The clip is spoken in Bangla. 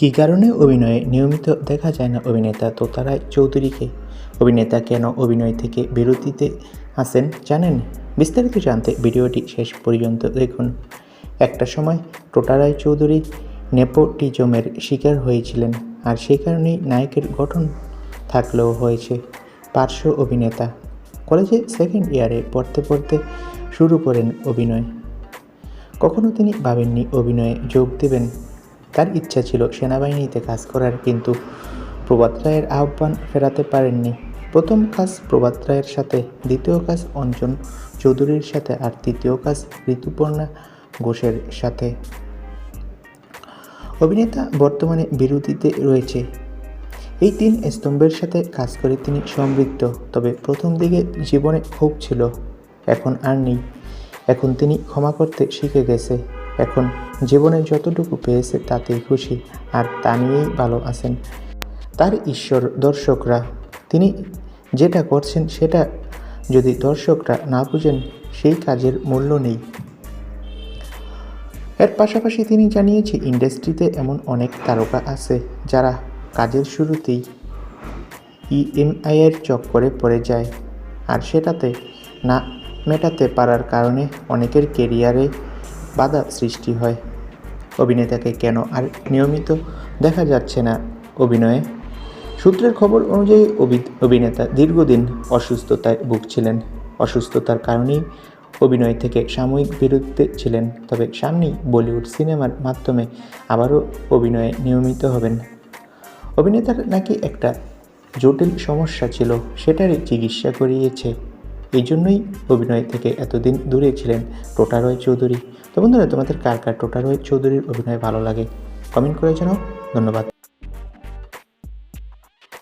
কী কারণে অভিনয়ে নিয়মিত দেখা যায় না অভিনেতা তোতারায় চৌধুরীকে? অভিনেতা কেন অভিনয় থেকে বিরতিতে আসেন জানেন? বিস্তারিত জানতে ভিডিওটি শেষ পর্যন্ত দেখুন। একটা সময় টোটারায় চৌধুরী নেপোটিজমের শিকার হয়েছিলেন, আর সেই কারণেই নায়কের গঠন থাকলেও হয়েছে পার্শ্ব অভিনেতা। কলেজে সেকেন্ড ইয়ারে পড়তে পড়তে শুরু করেন অভিনয়। কখনো তিনি ভাবেননি অভিনয়ে যোগ দেবেন। তার ইচ্ছা ছিল সেনাবাহিনীতে কাজ করার, কিন্তু প্রভাত রায়ের আহ্বান ফেরাতে পারেননি। প্রথম কাজ প্রভাত রায়ের সাথে, দ্বিতীয় কাজ অঞ্জন চৌধুরীর সাথে আর তৃতীয় কাজ ঋতুপর্ণা ঘোষের সাথে। অভিনেতা বর্তমানে বিরতিতে রয়েছে। এই তিন স্তম্ভের সাথে কাজ করে তিনি সমৃদ্ধ, তবে প্রথম দিকে জীবনে খুব ছিল, এখন আর নেই। এখন তিনি ক্ষমা করতে শিখে গেছে। এখন জীবনে যতটুকু পেয়েছে তাতেই খুশি আর তা নিয়েই ভালো আছেন। তার ঈশ্বর দর্শকরা, তিনি যেটা করছেন সেটা যদি দর্শকরা না বুঝেন, সেই কাজের মূল্য নেই। এর পাশাপাশি তিনি জানিয়েছে, ইন্ডাস্ট্রিতে এমন অনেক তারকা আছে যারা কাজের শুরুতেই ইএমআইয়ের চক্করে পড়ে যায়। আর সেটাতে না মেটাতে পারার কারণে অনেকের কেরিয়ারে বাধা সৃষ্টি হয়। অভিনেতাকে কেন আর নিয়মিত দেখা যাচ্ছে না অভিনয়ে? সূত্রের খবর অনুযায়ী অভিনেতা দীর্ঘদিন অসুস্থতায় ভুগছিলেন। অসুস্থতার কারণেই অভিনয় থেকে সাময়িক বিরতিতে ছিলেন, তবে সামনেই বলিউড সিনেমার মাধ্যমে আবারও অভিনয়ে নিয়মিত হবেন। অভিনেতার নাকি একটা জটিল সমস্যা ছিল, সেটারই চিকিৎসা করিয়েছে এই জন্যই অভিনয় থেকে এতদিন দূরে ছিলেন টোটা রয় চৌধুরী। তো বন্ধুরা, তোমাদের কার কার টোটা রয় চৌধুরীর অভিনয় ভালো লাগে? কমেন্ট করে জানাও। ধন্যবাদ।